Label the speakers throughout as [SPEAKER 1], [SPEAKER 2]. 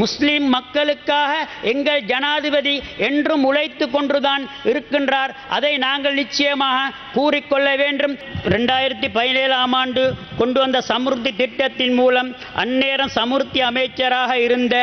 [SPEAKER 1] முஸ்லிம் மக்களுக்காக எங்கள் ஜனாதிபதி என்றும் உழைத்து கொண்டுதான் இருக்கின்றார். அதை நாங்கள் நிச்சயமாக கூறிக்கொள்ள வேண்டும். ரெண்டாயிரத்தி பதினேழாம் ஆண்டு கொண்டு வந்த சமுர்த்தி திட்டத்தின் மூலம் அந்நேரம் சமுர்த்தி அமைச்சராக இருந்த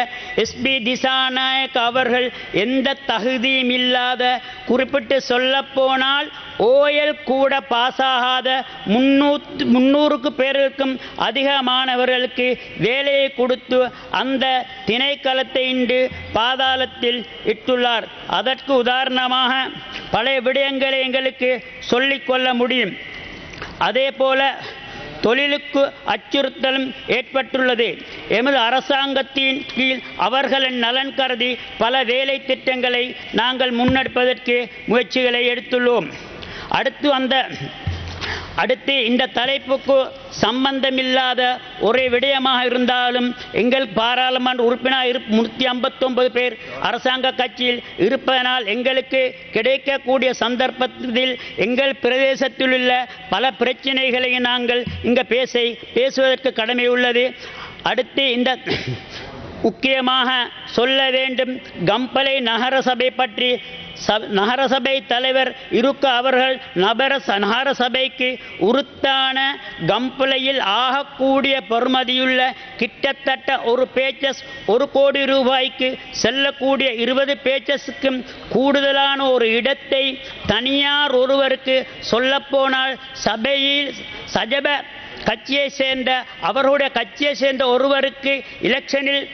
[SPEAKER 1] எஸ்பி திசாநாயக் அவர்கள் எந்த தகுதியும் இல்லாத குறிப்பிட்டு சொல்லப்போனால் ஓயல் கூட பாஸ் ஆகாத முன்னூத்து முன்னூறுக்கு பேருக்கும் அதிகமானவர்களுக்கு வேலையை கொடுத்து அந்த திணைக்களத்தை இன்று பாதாளத்தில் இட்டுள்ளார். அதற்கு உதாரணமாக பல விடயங்களை எங்களுக்கு சொல்லிக்கொள்ள முடியும். அதே போல தொழிலுக்கு அச்சுறுத்தலும் ஏற்பட்டுள்ளது. எமது அரசாங்கத்தின் கீழ் அவர்களின் நலன் கருதி பல வேலை திட்டங்களை நாங்கள் முன்னெடுப்பதற்கு முயற்சிகளை எடுத்துள்ளோம். அடுத்து அந்த அடுத்து இந்த தலைப்புக்கு சம்பந்தமில்லாத ஒரே விடயமாக இருந்தாலும் எங்கள் பாராளுமன்ற உறுப்பினர் இரு முன்னூற்றி ஐம்பத்தொன்பது பேர் அரசாங்க கட்சியில் இருப்பதனால் எங்களுக்கு கிடைக்கக்கூடிய சந்தர்ப்பத்தில் எங்கள் பிரதேசத்தில் உள்ள பல பிரச்சனைகளை நாங்கள் இங்கே பேச பேசுவதற்கு கடமை உள்ளது. அடுத்து இந்த முக்கியமாக சொல்ல வேண்டும். கம்பலை நகரசபை பற்றி நகரசபை தலைவர் இருக்க அவர்கள் நபர நகரசபைக்கு உருத்தான கம்பளையில் ஆகக்கூடிய பெறுமதியுள்ள கிட்டத்தட்ட ஒரு பேச்சஸ் ஒரு கோடி ரூபாய்க்கு செல்லக்கூடிய இருபது பேச்சஸுக்கும் கூடுதலான ஒரு இடத்தை தனியார் ஒருவருக்கு சொல்லப்போனால் சபையில் சஜப கட்சியை சேர்ந்த அவர்களுடைய கட்சியை சேர்ந்த ஒருவருக்கு எலெக்ஷனில்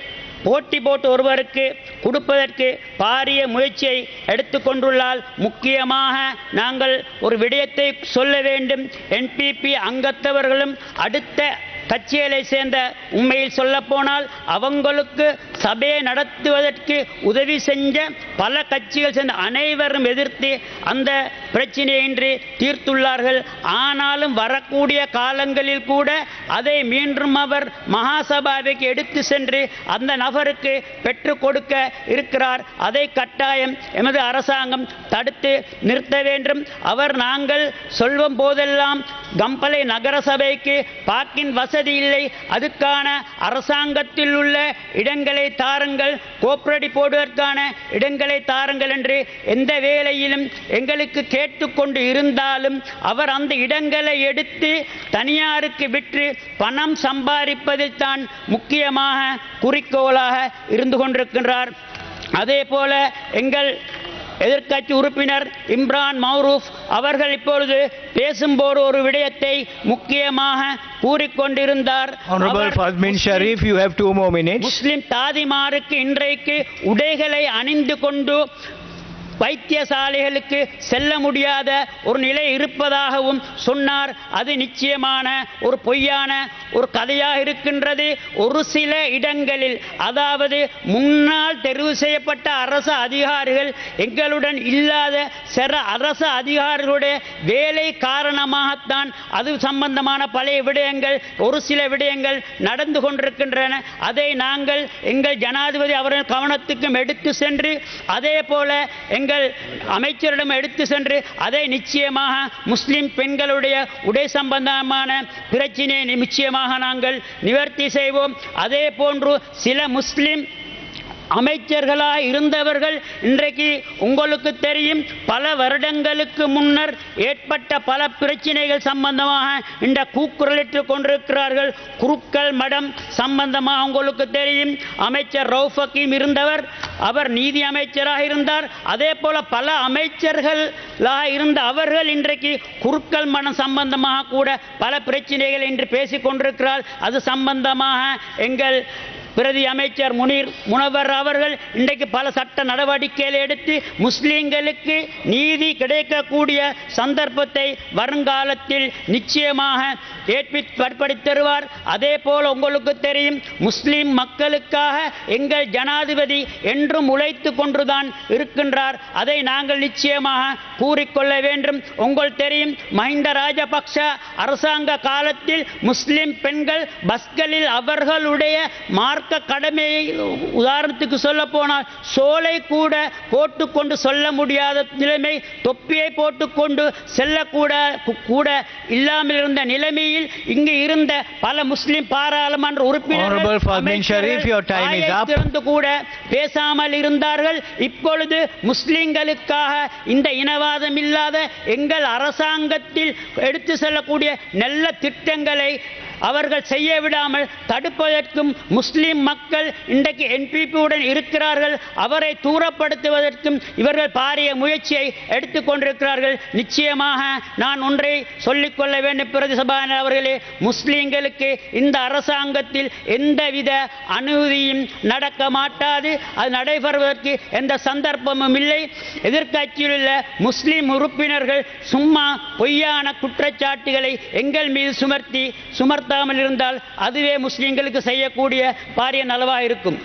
[SPEAKER 1] போட்டி போட்டு ஒருவருக்கு கொடுப்பதற்கு பாரிய முயற்சியை எடுத்துக்கொண்டுள்ளால் முக்கியமாக நாங்கள் ஒரு விடயத்தை சொல்ல வேண்டும். என்பிபி அங்கத்தவர்களும் அடுத்த கட்சிகளை சேர்ந்த உண்மையில் சொல்லப்போனால் அவங்களுக்கு சபையை நடத்துவதற்கு உதவி செஞ்ச பல கட்சிகள் சேர்ந்து அனைவரும் எதிர்த்து அந்த பிரச்சனையின்றி தீர்த்துள்ளார்கள். ஆனாலும் வரக்கூடிய காலங்களில் கூட அதை மீண்டும் அவர் மகாசபாவைக்கு எடுத்து சென்று அந்த நபருக்கு பெற்றுக் கொடுக்க இருக்கிறார். அதை கட்டாயம் எமது அரசாங்கம் தடுத்து நிறுத்த வேண்டும். அவர் நாங்கள் சொல்லும் போதெல்லாம் கம்பளை நகரசபைக்கு பார்க்கின் வசதி இல்லை. அதுக்கான அரசாங்கத்தில் உள்ள இடங்களை தாருங்கள். கோப்புரடி போடுவதற்கான இடங்கள் தாருங்கள் என்று எந்த வேளையிலும் எங்களுக்கு கேட்டுக்கொண்டு இருந்தாலும் அவர் அந்த இடங்களை எடுத்து தனியாருக்கு விற்று பணம் சம்பாதிப்பதில் தான் முக்கியமாக குறிக்கோளாக இருந்து கொண்டிருக்கின்றார். அதே போல எங்கள் எதிர்க்கட்சி உறுப்பினர் இம்ரான் மௌரூஃப் அவர்கள் இப்பொழுது பேசும்போது ஒரு விடயத்தை முக்கியமாக கூறிக்கொண்டிருந்தார். முஸ்லிம் தாதிமாருக்கு இன்றைக்கு உடைகளை அணிந்து கொண்டு வைத்தியசாலைகளுக்கு செல்ல முடியாத ஒரு நிலை இருப்பதாகவும் சொன்னார். அது நிச்சயமான ஒரு பொய்யான ஒரு கதையாக இருக்கின்றது. ஒரு சில இடங்களில் அதாவது முன்னால் தெரிவு செய்யப்பட்ட அரசு அதிகாரிகள் எங்களுடன் இல்லாத சில அரசு அதிகாரிகளுடைய வேலை காரணமாகத்தான் அது சம்பந்தமான பழைய விடயங்கள் ஒரு சில விடயங்கள் நடந்து கொண்டிருக்கின்றன. அதை நாங்கள் எங்கள் ஜனாதிபதி அவர்கள் கவனத்துக்கும் எடுத்து சென்று அதே போல எங்கள் பெண்கள் அமைச்சரிடம் எடுத்து சென்று அதை நிச்சயமாக முஸ்லிம் பெண்களுடைய உடை சம்பந்தமான பிரச்சினையை நிச்சயமாக நாங்கள் நிவர்த்தி செய்வோம். அதே போன்று சில முஸ்லிம் அமைச்சர்களாக இருந்தவர்கள் இன்றைக்கு உங்களுக்கு தெரியும் பல வருடங்களுக்கு முன்னர் ஏற்பட்ட பல பிரச்சனைகள் சம்பந்தமாக இந்த கூக்குரலிட்டு கொண்டிருக்கிறார்கள். குருக்கள் மடம் சம்பந்தமாக உங்களுக்கு தெரியும். அமைச்சர் ரவுஃபக்கீம் இருந்தவர் அவர் நீதி அமைச்சராக இருந்தார். அதே போல பல அமைச்சர்களாக இருந்த அவர்கள் இன்றைக்கு குருக்கள் மனம் சம்பந்தமாக கூட பல பிரச்சனைகள் இன்று பேசிக்கொண்டிருக்கிறார். அது சம்பந்தமாக எங்கள் பிரதி அமைச்சர் முனீர் முனவர் அவர்கள் இன்றைக்கு பல சட்ட நடவடிக்கைகளை எடுத்து முஸ்லீம்களுக்கு நீதி கிடைக்கக்கூடிய சந்தர்ப்பத்தை வருங்காலத்தில் நிச்சயமாக ஏற்படுத்தி தருவார் அதே போல் உங்களுக்கு தெரியும் முஸ்லீம் மக்களுக்காக எங்கள் ஜனாதிபதி என்றும் உழைத்து கொண்டுதான் இருக்கின்றார். அதை நாங்கள் நிச்சயமாக கூறிக்கொள்ள வேண்டும். உங்கள் தெரியும் மஹிந்த ராஜபக்ஷ அரசாங்க காலத்தில் முஸ்லிம் பெண்கள் பஸ்களில் அவர்களுடைய மார்க் மார்க்க கடமையை உதாரணத்துக்கு சொல்ல போனால் சோலை கூட போட்டுக்கொண்டு சொல்ல முடியாத நிலைமை தொப்பியை போட்டுக்கொண்டு செல்லக்கூட கூட இல்லாமல் இருந்த நிலைமையில் இங்கு இருந்த பல முஸ்லிம் பாராளுமன்ற உறுப்பினர்கள் கூட பேசாமல் இருந்தார்கள். இப்பொழுது முஸ்லிம்களுக்காக இந்த இனவாதம் இல்லாத எங்கள் அரசாங்கத்தில் எடுத்து செல்லக்கூடிய நல்ல திட்டங்களை அவர்கள் செய்ய விடாமல் தடுப்பதற்கும் முஸ்லிம் மக்கள் இன்றைக்கு என்பிபியுடன் இருக்கிறார்கள். அவரை தூரப்படுத்துவதற்கும் இவர்கள் பாரிய முயற்சியை எடுத்துக்கொண்டிருக்கிறார்கள் நிச்சயமாக நான் ஒன்றை சொல்லிக்கொள்ள வேண்டும். பிரதி சபாநாயகர் அவர்களே முஸ்லிம்களுக்கு இந்த அரசாங்கத்தில் எந்தவித அனுமதியும் நடக்க மாட்டாது. அது நடைபெறுவதற்கு எந்த சந்தர்ப்பமும் இல்லை. எதிர்க்கட்சியில் உள்ள முஸ்லிம் உறுப்பினர்கள் சும்மா பொய்யான குற்றச்சாட்டுகளை எங்கள் மீது சுமர்த்தி சுமர்த்தாமல் இருந்தால் அதுவே முஸ்லிம்களுக்கு செய்யக்கூடிய பாரிய நலவாக இருக்கும்.